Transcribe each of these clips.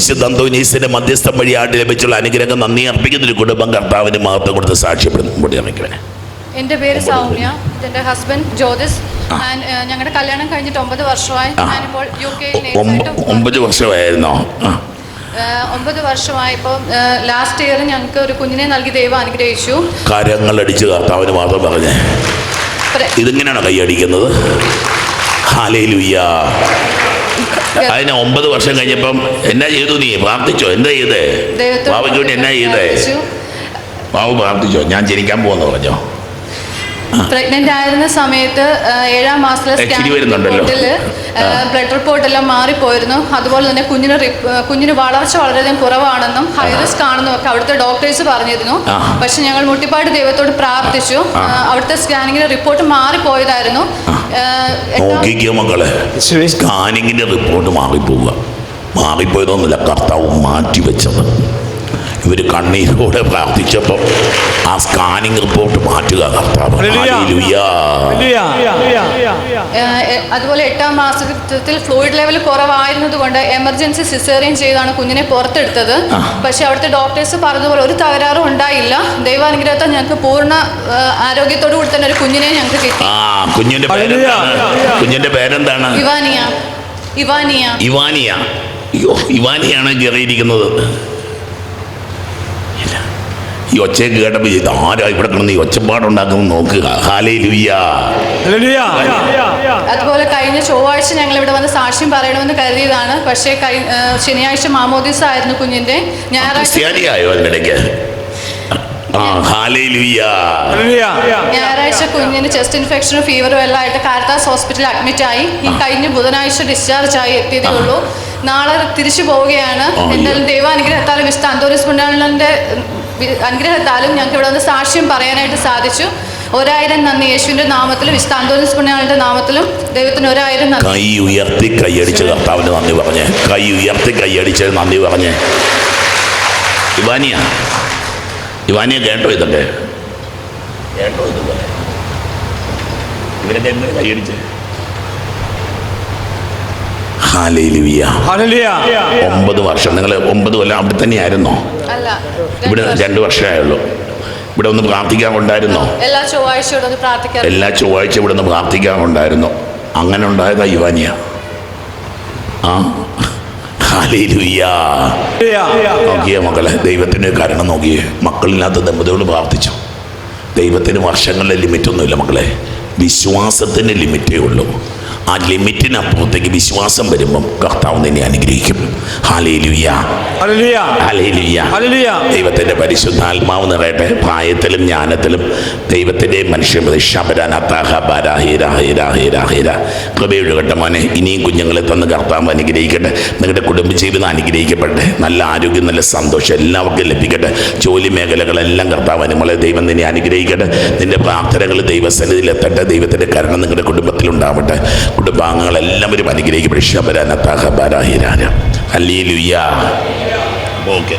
വിശുദ്ധ അന്തോനീസിന്റെ മധ്യസ്ഥം വഴിയായിട്ട് ലഭിച്ചുള്ള അനുഗ്രഹം നന്ദി അർപ്പിക്കുന്ന ഒരു കുടുംബം കർത്താവിന് മഹത്വം കൊടുത്ത് സാക്ഷ്യപ്പെടുന്നു. എന്റെ പേര് സൗമ്യ ഇതെന്റെ ഹസ്ബൻഡ് ജ്യോതിസ്. ഞങ്ങളുടെ കല്യാണം കഴിഞ്ഞിട്ട് ഒമ്പത് വർഷമായി ഞാനിപ്പോൾ യു കെയിൽ ഒമ്പത് വർഷമായിരുന്നോ? ഒമ്പത് വർഷമായി ഇപ്പോൾ ലാസ്റ്റ് ഇയർ ഞങ്ങൾക്ക് ഒരു കുഞ്ഞിനെ നൽകി ദൈവം അനുഗ്രഹിച്ചു. കാര്യങ്ങൾ അടിച്ചു കർത്താവിന് മാത്രം പറഞ്ഞേ. കൈ ഇതിങ്ങനെയാണോ കൈയടിക്കുന്നത്? ഹാലയിലുയ്യ അതിന് ഒമ്പത് വർഷം കഴിഞ്ഞപ്പം എന്നാ ചെയ്തു നീ? പ്രാർത്ഥിച്ചോ? എന്താ ചെയ്തേ? ബാബയ്ക്ക് വേണ്ടി എന്നാ ചെയ്തേ. ബാബു പ്രാർത്ഥിച്ചോ? ഞാൻ ജനിക്കാൻ പോകുന്നു പറഞ്ഞോ? പ്രഗ്നന്റ് ആയിരുന്ന സമയത്ത് ഏഴാം മാസത്തിലെ ചിരി വരുന്നുണ്ടല്ലോ. ബ്ലഡ് റിപ്പോർട്ട് എല്ലാം മാറിപ്പോയിരുന്നു. അതുപോലെ തന്നെ കുഞ്ഞിന് കുഞ്ഞിന് വളർച്ച വളരെയധികം കുറവാണെന്നും ഹൈ റിസ്ക് ആണെന്നും ഒക്കെ അവിടുത്തെ ഡോക്ടേഴ്സ് പറഞ്ഞിരുന്നു. പക്ഷെ ഞങ്ങൾ മുട്ടിപ്പാട് ദൈവത്തോട് പ്രാർത്ഥിച്ചു. അവിടുത്തെ സ്കാനിങ്ങിന് റിപ്പോർട്ട് മാറിപ്പോയതായിരുന്നു. നോക്കിക്കോ മക്കളെ. സ്കാനിങ്ങിന്റെ റിപ്പോർട്ട് മാറിപ്പോവുക. മാറിപ്പോയതൊന്നുമില്ല. കർത്താവ് മാറ്റി വെച്ചത് ഇവർ കണ്ണീരോടെ പ്രാർത്ഥിച്ചപ്പോൾ ആ സ്കാനിങ് റിപ്പോർട്ട് മാറ്റുക കർത്താവ്. അതുപോലെ എട്ടാം മാസത്തിൽ ഫ്ലൂയിഡ് ലെവൽ കുറവായിരുന്നത് കൊണ്ട് എമർജൻസി സിസേറിയൻ ചെയ്താണ് കുഞ്ഞിനെ പുറത്തെടുത്തത്. പക്ഷെ അവിടുത്തെ ഡോക്ടേഴ്സ് പറഞ്ഞതുപോലെ ഒരു തകരാറും ഉണ്ടായില്ല. ദൈവാനുഗ്രഹത്താൽ ഞങ്ങൾക്ക് പൂർണ ആരോഗ്യത്തോടു കൂടി തന്നെ ഒരു കുഞ്ഞിനെ ഞങ്ങൾക്ക് കിട്ടി. ആ കുഞ്ഞിന്റെ പേരെന്താണ്? കുഞ്ഞിന്റെ പേരെന്താണ്? ഇവാനിയ. ഇവാനിയ. ഇവാനിയ. അയ്യോ ഇവാനിയാണ് കയറിയിരിക്കുന്നത്. ഈ ഒച്ചയെ കേട്ടപ്പോൾ ഇത് ആരാ ഇവിടെ കിടന്ന് ഈ ഒച്ചപ്പാടുണ്ടാക്കുമെന്ന് നോക്കുക? ഹാലേ ലുയ്യ അതുപോലെ കഴിഞ്ഞ ചൊവ്വാഴ്ച ഞങ്ങൾ ഇവിടെ വന്ന് സാക്ഷ്യം പറയണമെന്ന് കരുതിയതാണ്. പക്ഷേ ശനിയാഴ്ച മാമോദിസ ആയിരുന്നു കുഞ്ഞിന്റെ. ഞായറാഴ്ച ക്രിസ്ത്യാനിയായോ അതിനിടയ്ക്ക്? ഞായറാഴ്ച കുഞ്ഞിന് ചെസ്റ്റ് ഇൻഫെക്ഷനും ഫീവറും എല്ലാം ആയിട്ട് കാരത്താസ് ഹോസ്പിറ്റലിൽ അഡ്മിറ്റ് ആയി. ഈ കഴിഞ്ഞ ബുധനാഴ്ച ഡിസ്ചാർജ് ആയി എത്തിയതേ ഉള്ളൂ. നാളെ തിരിച്ചു പോവുകയാണ്. എന്തായാലും ദൈവാനുഗ്രഹത്താലും വിശുദ്ധ അന്തോണിസ് പുണ്യാളന്റെ അനുഗ്രഹത്താലും ഞങ്ങൾക്ക് ഇവിടെ വന്ന് സാക്ഷ്യം പറയാനായിട്ട് സാധിച്ചു. ഒരായിരം നന്ദി. യേശുവിന്റെ നാമത്തിലും വിശുദ്ധ അന്തോണിസ് പുണ്യാളന്റെ നാമത്തിലും ദൈവത്തിന് ഒരായിരം നന്ദി. കൈ ഉയർത്തി കൈയടിച്ച് കർത്താവിന് നന്ദി പറഞ്ഞേ. കൈ ഉയർത്തി കൈയടിച്ച് നന്ദി പറഞ്ഞേ. ഇവാനിയ ഇവാനിയ കേട്ടോ ഇതല്ലേ കേട്ടോ കൈയടിച്ച്? ഒമ്പത് വർഷം. നിങ്ങൾ ഒമ്പത് കൊല്ലം അവിടെ തന്നെയായിരുന്നോ? ഇവിടെ രണ്ട് വർഷമായുള്ളൂ. ഇവിടെ ഒന്ന് പ്രാർത്ഥിക്കാൻ ഉണ്ടായിരുന്നോ? എല്ലാ ചൊവ്വാഴ്ച എല്ലാ ചൊവ്വാഴ്ച ഇവിടെ ഒന്ന് പ്രാർത്ഥിക്കാൻ ഉണ്ടായിരുന്നു. അങ്ങനെ ഉണ്ടായതാ യുവാനിയ. ആ. നോക്കിയേ മക്കളെ ദൈവത്തിന്റെ കാരണം നോക്കിയേ. മക്കളില്ലാത്ത ദമ്പതികൾ പ്രാർത്ഥിച്ചു. ദൈവത്തിന് വർഷങ്ങളുടെ ലിമിറ്റൊന്നുമില്ല മക്കളെ. വിശ്വാസത്തിന്റെ ലിമിറ്റേ ഉള്ളൂ. ആ ലിമിറ്റിനപ്പുറത്തേക്ക് വിശ്വാസം വരുമ്പം കർത്താവ് നിന്നെ അനുഗ്രഹിക്കും. ദൈവത്തിന്റെ പരിശുദ്ധാത്മാവ് നിറയട്ടെ. പ്രായത്തിലും ജ്ഞാനത്തിലും ദൈവത്തിന്റെ മനുഷ്യ കൃപയൊഴുകട്ടെ മോനെ. ഇനിയും കുഞ്ഞുങ്ങളെ തന്ന് കർത്താവ് അനുഗ്രഹിക്കട്ടെ. നിങ്ങളുടെ കുടുംബജീവിതം അനുഗ്രഹിക്കപ്പെടട്ടെ. നല്ല ആരോഗ്യം നല്ല സന്തോഷം എല്ലാവർക്കും ലഭിക്കട്ടെ. ജോലി മേഖലകളെല്ലാം കർത്താവ് അനുമളെ ദൈവം നിന്നെ അനുഗ്രഹിക്കട്ടെ. നിന്റെ പ്രാർത്ഥനകൾ ദൈവസന്നിധിയിൽ എത്തട്ടെ. ദൈവത്തിന്റെ കരുണ നിങ്ങളുടെ കുടുംബത്തിൽ ഒരു അനുഗ്രഹിക്കട്ടെ ശബരനത്താഹബരാഹിരാന അല്ലീലുയ്യ ഓക്കെ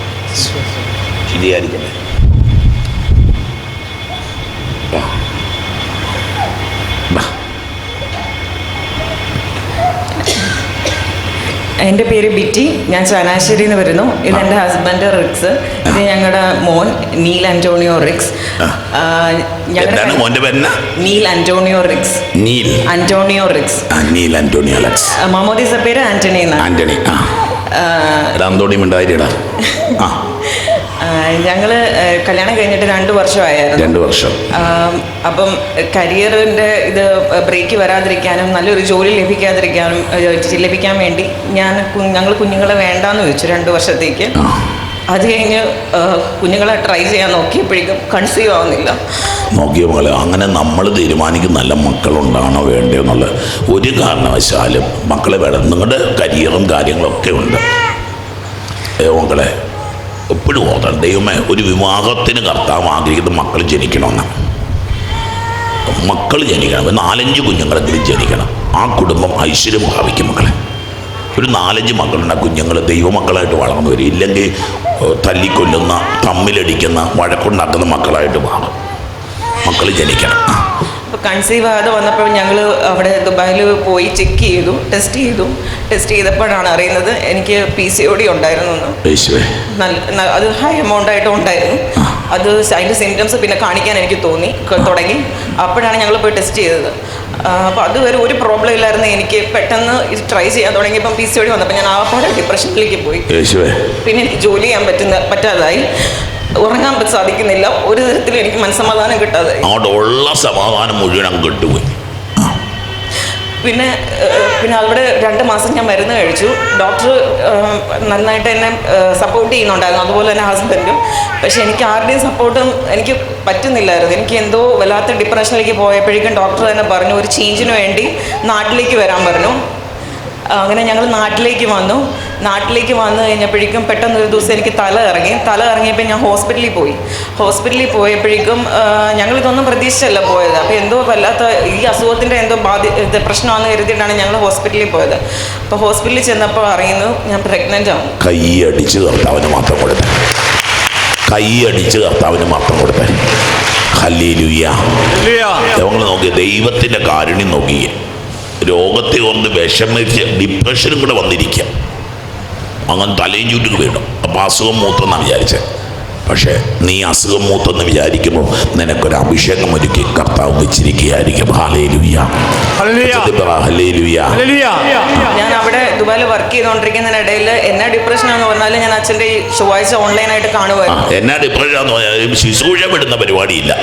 ശരിയായിരിക്കട്ടെ. എന്റെ പേര് ബിറ്റി ഞാൻ ചങ്ങനാശ്ശേരിയിൽ നിന്ന് വരുന്നു. ഇത് എന്റെ ഹസ്ബൻഡ് റിക്സ്. ഇത് ഞങ്ങളുടെ മോൻ നീൽ അന്റോണിയോ റിക്സ്. എന്താണ് മോന്റെ പേരെന്നാ? Neil Antonio Rix. Neil. Antonio Rix. Neil Antonio Rix. മാമോദീസ പേര് ആന്റണി ആന്റണി ആ. ആ, എടാ ആ. ആ, ഞങ്ങൾ കല്യാണം കഴിഞ്ഞിട്ട് രണ്ട് വർഷമായിരുന്നു രണ്ട് വർഷം. അപ്പം കരിയറിന്റെ ഇത് ബ്രേക്ക് വരാതിരിക്കാനും നല്ലൊരു ജോലി ലഭിക്കാതിരിക്കാനും ലഭിക്കാൻ വേണ്ടി ഞാൻ ഞങ്ങൾ കുഞ്ഞുങ്ങളെ വേണ്ടാന്ന് വെച്ചു രണ്ട് വർഷത്തേക്ക്. അത് കഴിഞ്ഞ് കുഞ്ഞുങ്ങളെ ട്രൈ ചെയ്യാൻ നോക്കിയപ്പോഴേക്കും കൺസീവ് ആവുന്നില്ല. നോക്കിയ മകളെ അങ്ങനെ നമ്മൾ തീരുമാനിക്കും നല്ല മക്കളുണ്ടാണോ എന്നുള്ള ഒരു കാരണവശാലും മക്കളെ വേണം. നിങ്ങളുടെ കരിയറും കാര്യങ്ങളൊക്കെ ഉണ്ട്. മക്കളെ എപ്പോഴും ഓർക്കണം ദൈവമേ ഒരു വിവാഹത്തിന് കർത്താവ് ആഗ്രഹിക്കുന്ന മക്കൾ ജനിക്കണമെന്ന്. മക്കൾ ജനിക്കണം നാലഞ്ച് കുഞ്ഞുങ്ങളെങ്കിലും ജനിക്കണം. ആ കുടുംബം ഐശ്വര്യം ഭാവിക്കും മക്കളെ. ഒരു നാലഞ്ച് മക്കളുണ്ട് കുഞ്ഞുങ്ങൾ ദൈവമക്കളായിട്ട് വളർന്നു വരും. ഇല്ലെങ്കിൽ തല്ലിക്കൊല്ലുന്ന തമ്മിലടിക്കുന്ന വഴക്കുണ്ടാക്കുന്ന മക്കളായിട്ട് മാറും. മക്കൾ ജനിക്കണം. അപ്പോൾ കൺസീവ് ആകാതെ വന്നപ്പോൾ ഞങ്ങൾ അവിടെ ദുബായിൽ പോയി ചെക്ക് ചെയ്തു ടെസ്റ്റ് ചെയ്തു. ടെസ്റ്റ് ചെയ്തപ്പോഴാണ് അറിയുന്നത് എനിക്ക് പി സി ഒ ഡി ഉണ്ടായിരുന്നു എന്ന്. നല്ല അത് ഹൈ എമൗണ്ട് ആയിട്ട് ഉണ്ടായിരുന്നു. അത് അതിന്റെ സിംറ്റംസ് പിന്നെ കാണിക്കാൻ എനിക്ക് തോന്നി തുടങ്ങി. അപ്പോഴാണ് ഞങ്ങൾ പോയി ടെസ്റ്റ് ചെയ്തത്. അപ്പോൾ അതുവരെ ഒരു പ്രോബ്ലം ഇല്ലായിരുന്നു. എനിക്ക് പെട്ടെന്ന് ഇത് ട്രൈ ചെയ്യാൻ തുടങ്ങിയപ്പം പി സി ഒ ഡി വന്നപ്പോൾ ഞാൻ ആ പാടെ ഡിപ്രഷനിലേക്ക് പോയി. പിന്നെ എനിക്ക് ജോലി ചെയ്യാൻ പറ്റുന്ന പറ്റാതായി. ഉറങ്ങാൻ സാധിക്കുന്നില്ല. ഒരു തരത്തിലും എനിക്ക് മനസ്സമാധാനം കിട്ടാതെ. അവിടെയുള്ള സമാധാനം മുഴുവൻ കിട്ടുക കിട്ടുപോയി പിന്നെ പിന്നെ അവിടെ രണ്ട് മാസം ഞാൻ മരുന്ന് കഴിച്ചു. ഡോക്ടർ നന്നായിട്ട് എന്നെ സപ്പോർട്ട് ചെയ്യുന്നുണ്ടായിരുന്നു. അതുപോലെ തന്നെ ഹസ്ബൻഡും പക്ഷേ എനിക്ക് ആരുടെയും സപ്പോർട്ടും എനിക്ക് പറ്റുന്നില്ലായിരുന്നു. എനിക്ക് എന്തോ വല്ലാത്ത ഡിപ്രഷനിലേക്ക് പോയപ്പോഴേക്കും ഡോക്ടർ തന്നെ പറഞ്ഞു ഒരു ചേഞ്ചിന് വേണ്ടി നാട്ടിലേക്ക് വരാൻ പറഞ്ഞു. അങ്ങനെ ഞങ്ങൾ നാട്ടിലേക്ക് വന്നു. നാട്ടിലേക്ക് വന്നു കഴിഞ്ഞപ്പോഴേക്കും പെട്ടെന്ന് ഒരു ദിവസം എനിക്ക് തല ഇറങ്ങി തല ഇറങ്ങിയപ്പോൾ ഞാൻ ഹോസ്പിറ്റലിൽ പോയി. ഹോസ്പിറ്റലിൽ പോയപ്പോഴേക്കും ഞങ്ങൾ ഇതൊന്നും പ്രതീക്ഷിച്ചല്ല പോയത്. അപ്പോൾ എന്തോ വല്ലാത്ത ഈ അസുഖത്തിന്റെ എന്തോ ബാധി ഇത് പ്രശ്നമാണെന്ന് കരുതിയിട്ടാണ് ഞങ്ങൾ ഹോസ്പിറ്റലിൽ പോയത്. അപ്പോൾ ഹോസ്പിറ്റലിൽ ചെന്നപ്പോൾ അറിയുന്നു ഞാൻ പ്രഗ്നന്റ് ആണ്. കൈയടിച്ച് കർത്താവിന് മാത്രം കൊടുത്തേ. കൈയടിച്ച് കർത്താവിന് മാത്രം കൊടുത്തേ. ഹല്ലേലൂയ. ഞങ്ങൾ നോക്കി ദൈവത്തിന്റെ കാരുണ്യം നോക്കിയേ. രോഗത്തെ കൊണ്ട് വിഷമിച്ച് ഡിപ്രഷനും കൂടെ വന്നിരിക്കുക അങ്ങനെ തലയും ചുറ്റും വേണം. അപ്പം അസുഖം മൂത്തെന്നാണ് വിചാരിച്ചത്. പക്ഷേ നീ അസുഖം മൂത്തെന്ന് വിചാരിക്കുമ്പോൾ നിനക്കൊരു അഭിഷേകം ഒരുക്കി കർത്താവ് വെച്ചിരിക്കുകയായിരിക്കും. ഹല്ലേലൂയ. ഞാൻ അവിടെ ദുബായിൽ വർക്ക് ചെയ്തുകൊണ്ടിരിക്കുന്നതിനിടയിൽ എന്നാ ഡിപ്രഷൻ എന്ന് പറഞ്ഞാൽ ഞാൻ അച്ഛന്റെ ഈ ചൊവ്വാഴ്ച ഓൺലൈനായിട്ട് ആയിട്ട് കാണുമായിരുന്നു. എന്നാ ഡിപ്രഷൻ എന്ന് പറഞ്ഞാൽ ശുശ്രൂഷ വിടുന്ന പരിപാടിയില്ല.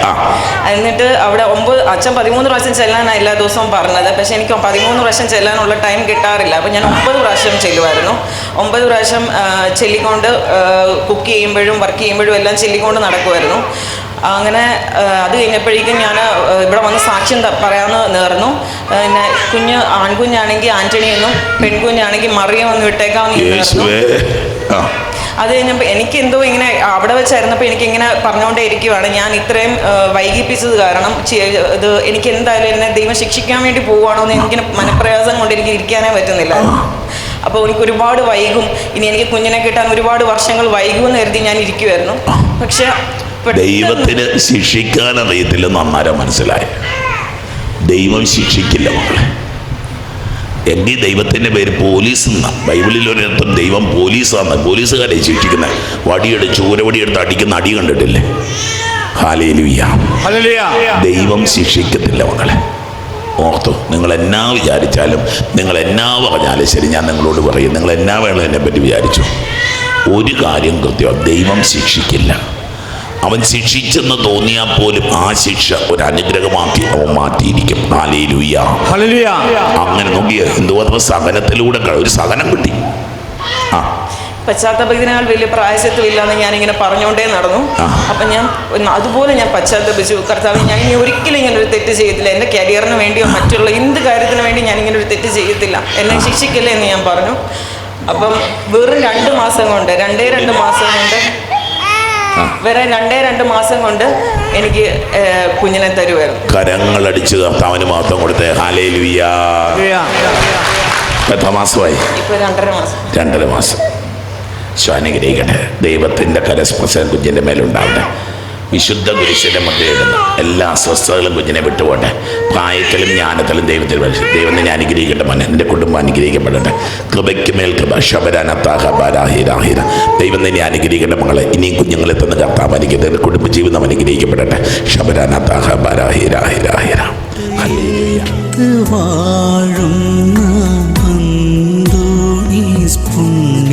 എന്നിട്ട് അവിടെ ഒമ്പത് അച്ഛൻ പതിമൂന്ന് പ്രാവശ്യം ചെല്ലാനാണ് എല്ലാ ദിവസവും പറഞ്ഞത്. പക്ഷെ എനിക്ക് പതിമൂന്ന് പ്രാവശ്യം ചെല്ലാനുള്ള ടൈം കിട്ടാറില്ല. അപ്പം ഞാൻ ഒമ്പത് പ്രാവശ്യം ചെല്ലുമായിരുന്നു. ഒമ്പത് പ്രാവശ്യം ചെല്ലിക്കൊണ്ട് കുക്ക് ചെയ്യുമ്പോഴും വർക്ക് ചെയ്യുമ്പോഴും എല്ലാം ചെല്ലിക്കൊണ്ട് നടക്കുമായിരുന്നു അങ്ങനെ അത് കഴിഞ്ഞപ്പോഴേക്കും ഞാൻ ഇവിടെ വന്ന് സാക്ഷ്യം പറയാമെന്ന് നേർന്നു. പിന്നെ കുഞ്ഞ് ആൺകുഞ്ഞാണെങ്കിൽ ആന്റണി എന്നും പെൺകുഞ്ഞാണെങ്കിൽ മറിയം എന്ന് വിട്ടേക്കാമെന്ന് അത് കഴിഞ്ഞപ്പോൾ എനിക്ക് എന്തോ ഇങ്ങനെ അവിടെ വെച്ചായിരുന്നപ്പോൾ എനിക്ക് ഇങ്ങനെ പറഞ്ഞുകൊണ്ടേ ഇരിക്കുവാണ് ഞാൻ ഇത്രയും വൈകിപ്പിച്ചത് കാരണം ഇത് എനിക്ക് എന്തായാലും എന്നെ ദൈവം ശിക്ഷിക്കാൻ വേണ്ടി പോവുകയാണോ എന്ന് എനിക്കിങ്ങനെ മനപ്രയാസം കൊണ്ട് എനിക്ക് ഇരിക്കാനേ പറ്റുന്നില്ല. അപ്പോൾ എനിക്ക് ഒരുപാട് വൈകും. ഇനി എനിക്ക് കുഞ്ഞിനെ കിട്ടാൻ ഒരുപാട് വർഷങ്ങൾ വൈകുമെന്ന് കരുതി ഞാൻ ഇരിക്കുമായിരുന്നു പക്ഷെ ദൈവത്തിന് ശിക്ഷിക്കാൻ അറിയത്തില്ലെന്ന് അന്നേരം മനസ്സിലായി. ദൈവം ശിക്ഷിക്കില്ല മക്കളെ. എങ്കിൽ ദൈവത്തിന്റെ പേര് പോലീസ് എന്നാണ് ബൈബിളിൽ ഒരിടത്തും ദൈവം പോലീസാണ് പോലീസുകാരെ ശിക്ഷിക്കുന്നത് വടിയെടുത്ത് ചൂരവടിയെടുത്ത് അടിക്കുന്ന അടി കണ്ടിട്ടില്ലേ? ഹാലേലുയ്യ ദൈവം ശിക്ഷിക്കത്തില്ല മക്കളെ. ഓർത്തു. നിങ്ങൾ എന്നാ വിചാരിച്ചാലും നിങ്ങൾ എന്നാ പറഞ്ഞാലും ശരി ഞാൻ നിങ്ങളോട് പറയും. നിങ്ങൾ എന്നാ വേണം എന്നെ പറ്റി വിചാരിച്ചു. ഒരു കാര്യം കൃത്യം ദൈവം ശിക്ഷിക്കില്ല. അവൻ ശിക്ഷിച്ചെന്ന് തോന്നിയാൽ പോലും ആ ശിക്ഷ ഒരു അനുഗ്രഹമാക്കി അവൻ മാറ്റിയിരിക്കും. അങ്ങനെ നോക്കിയ എന്തുമാത്രം സഹനത്തിലൂടെ ഒരു സഹനം കിട്ടി. പശ്ചാത്തലത്തിനാൽ വലിയ പ്രായശത്വമില്ലാന്ന് ഞാനിങ്ങനെ പറഞ്ഞുകൊണ്ടേ നടന്നു. അപ്പൊ ഞാൻ അതുപോലെ ഞാൻ പശ്ചാത്തപിച്ചു കർത്താവ് ഞാൻ ഇനി ഒരിക്കലും ഇങ്ങനെ ഒരു തെറ്റ് ചെയ്യത്തില്ല. എന്റെ കരിയറിന് വേണ്ടിയോ മറ്റുള്ള എന്ത് കാര്യത്തിന് വേണ്ടി ഞാൻ ഇങ്ങനെ ഒരു തെറ്റ് ചെയ്യത്തില്ല. എന്നെ ശിക്ഷിക്കില്ല എന്ന് ഞാൻ പറഞ്ഞു. അപ്പം വെറും രണ്ട് മാസം കൊണ്ട് രണ്ടേ രണ്ട് മാസം കൊണ്ട് വേറെ രണ്ടേ രണ്ട് മാസം കൊണ്ട് എനിക്ക് കുഞ്ഞിനെ തരുമായിരുന്നു കരങ്ങളടിച്ച് കർത്താവിന് മാത്രം കൊടുത്തേ. എത്ര മാസമായി? രണ്ടര മാസം. രണ്ടര മാസം. അനുഗ്രഹിക്കട്ടെ. ദൈവത്തിന്റെ കരസ്പർശനം കുഞ്ഞിന്റെ മേലുണ്ടാവട്ടെ. വിശുദ്ധ കുരിശിന്റെ മുദ്രയിടുന്ന എല്ലാ അസ്വസ്ഥതകളും കുഞ്ഞിനെ വിട്ടുപോട്ടെ. പ്രായത്തിലും ജ്ഞാനത്തിലും ദൈവത്തിൽ ദൈവം നിന്നെ അനുഗ്രഹിക്കട്ടെ മോനെ. നിന്റെ കുടുംബം അനുഗ്രഹിക്കപ്പെടട്ടെ. കൃപയ്ക്ക് മേൽ കൃപ. ശബരാനത്താഹീരാഹീര ദൈവം നിന്നെ അനുഗ്രഹിക്കട്ടെ മകളെ. ഇനിയും കുഞ്ഞുങ്ങളെ തന്നെ കർത്താവ് അനുഗ്രഹിക്കട്ടെ. കുടുംബജീവിതം അനുഗ്രഹിക്കപ്പെടട്ടെ. ശബരാനത്താഹബാരാഹീരാഹീരാഹീര വാഴുന്ന അന്തോണീസ്